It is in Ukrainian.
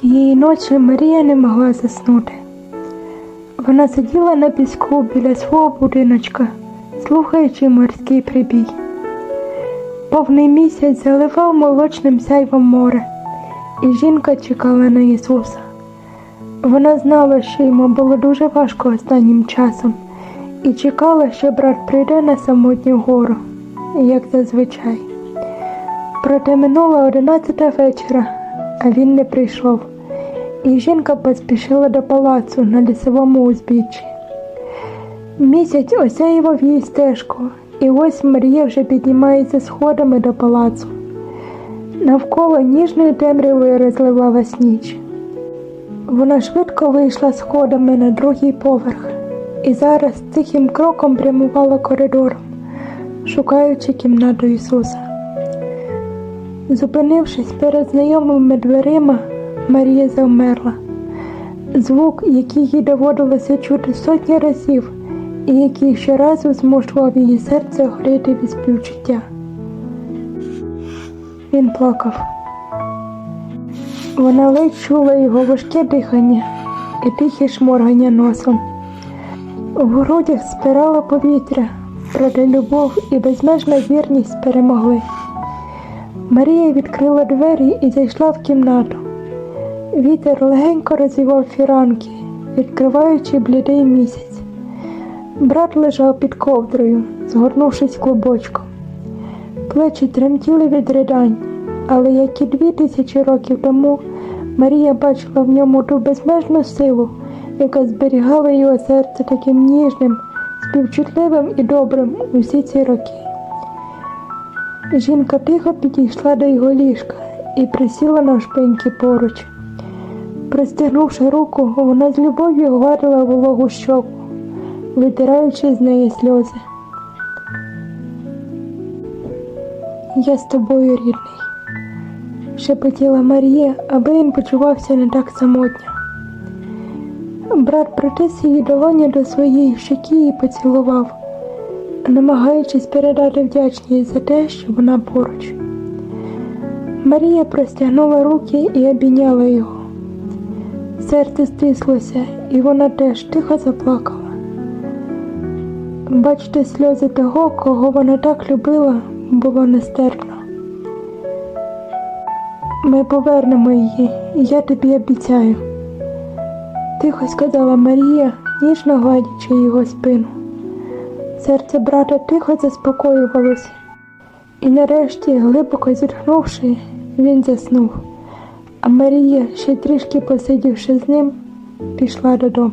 Тієї ночі Марія не могла заснути. Вона сиділа на піску біля свого будиночка, слухаючи морський прибій. Повний місяць заливав молочним сяйвом море, і жінка чекала на Ісуса. Вона знала, що йому було дуже важко останнім часом, і чекала, що брат прийде на самотню гору, як зазвичай. Проте минула одинадцята вечора, а він не прийшов, і жінка поспішила до палацу на лісовому узбіччі. Місяць осяював їй стежку, і ось Марія вже піднімається сходами до палацу. Навколо ніжною темрявою розливалась ніч. Вона швидко вийшла сходами на другий поверх і зараз тихим кроком прямувала коридором, шукаючи кімнату Ісуса. Зупинившись перед знайомими дверима, Марія завмерла. Звук, який їй доводилося чути сотні разів, і який щоразу змушував її серце горіти від співчуття. Він плакав. Вона ледь чула його важке дихання і тихе шморгання носом. В грудях спирало повітря, проте любов і безмежна вірність перемогли. Марія відкрила двері і зайшла в кімнату. Вітер легенько розвівав фіранки, відкриваючи блідий місяць. Брат лежав під ковдрою, згорнувшись клубочком. Плечі тремтіли від ридань, але як і дві тисячі років тому, Марія бачила в ньому ту безмежну силу, яка зберігала його серце таким ніжним, співчутливим і добрим усі ці роки. Жінка тихо підійшла до його ліжка і присіла на шпиньки поруч. Простягнувши руку, вона з любов'ю гладила вологу щоку, витираючи з неї сльози. Я з тобою, рідний, шепотіла Марія, аби він почувався не так самотньо. Брат притис її долоні до своєї щоки і поцілував, намагаючись передати вдячність за те, що вона поруч. Марія простягнула руки і обійняла його. Серце стислося, і вона теж тихо заплакала. Бачити сльози того, кого вона так любила, було нестерпно. Ми повернемо її, і я тобі обіцяю, тихо сказала Марія, ніжно гладячи його спину. Серце брата тихо заспокоювалося, і нарешті, глибоко зітхнувши, він заснув, а Марія, ще трішки посидівши з ним, пішла додому.